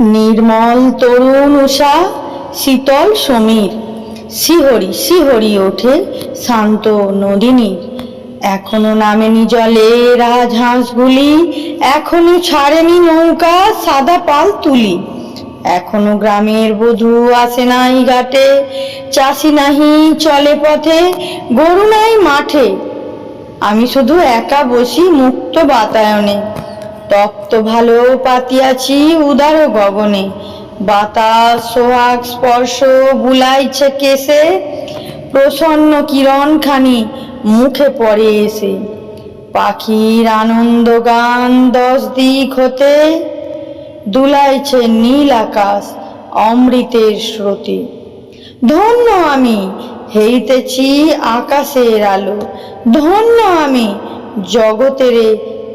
নির্মল তরুণ উষা, শীতল সমীর। শিহরি শিহরি ওঠে শান্ত নদিনীর এখনও নামেনি জলে রাজহাঁসগুলি, এখনও ছাড়েনি নৌকা, সাদা পাল তুলি। এখনও গ্রামের বধূ আসে নাই ঘাটে, চাষি নাহি চলে পথে, গরু নাই মাঠে। আমি শুধু একা বসি মুক্ত বাতায়নে। তপ্ত ভালো পাতিয়াছি উদার গগনে। বাতাস, সোহাগ, স্পর্শ, বুলাইছে কেসে, প্রসন্ন কিরণ খানি মুখে পড়ে এসে। পাখির আনন্দ গান দশ দিক হতে, দুলাইছে নীল আকাশ অমৃতের স্রোতে। ধন্য আমি, হেইতেছি আকাশের আলো। ধন্য আমি, জগতেরে